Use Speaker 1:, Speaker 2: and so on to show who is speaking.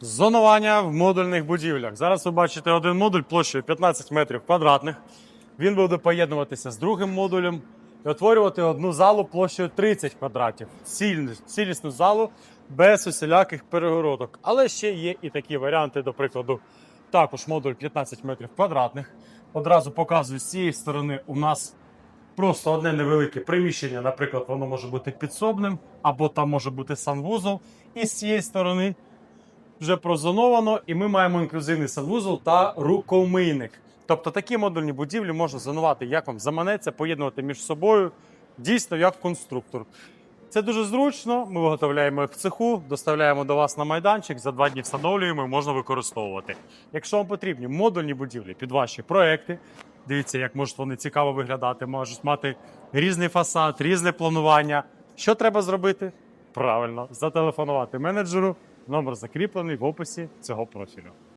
Speaker 1: Зонування в модульних будівлях. Зараз ви бачите один модуль площею 15 метрів квадратних. Він буде поєднуватися з другим модулем і утворювати одну залу площею 30 квадратів. Цільну, цілісну залу без усіляких перегородок. Але ще є і такі варіанти, до прикладу, також модуль 15 метрів квадратних. Одразу показую з цієї сторони у нас просто одне невелике приміщення. Наприклад, воно може бути підсобним, або там може бути санвузол. І з цієї сторони вже прозоновано, і ми маємо інклюзивний санвузол та рукомийник. Тобто такі модульні будівлі можна зонувати, як вам заманеться, поєднувати між собою дійсно як конструктор. Це дуже зручно. Ми виготовляємо їх в цеху, доставляємо до вас на майданчик, за два дні встановлюємо і можна використовувати. Якщо вам потрібні модульні будівлі під ваші проекти, дивіться, як можуть вони цікаво виглядати, можуть мати різний фасад, різне планування. Що треба зробити? Правильно, зателефонувати менеджеру. Номер закріплений в описі цього профілю.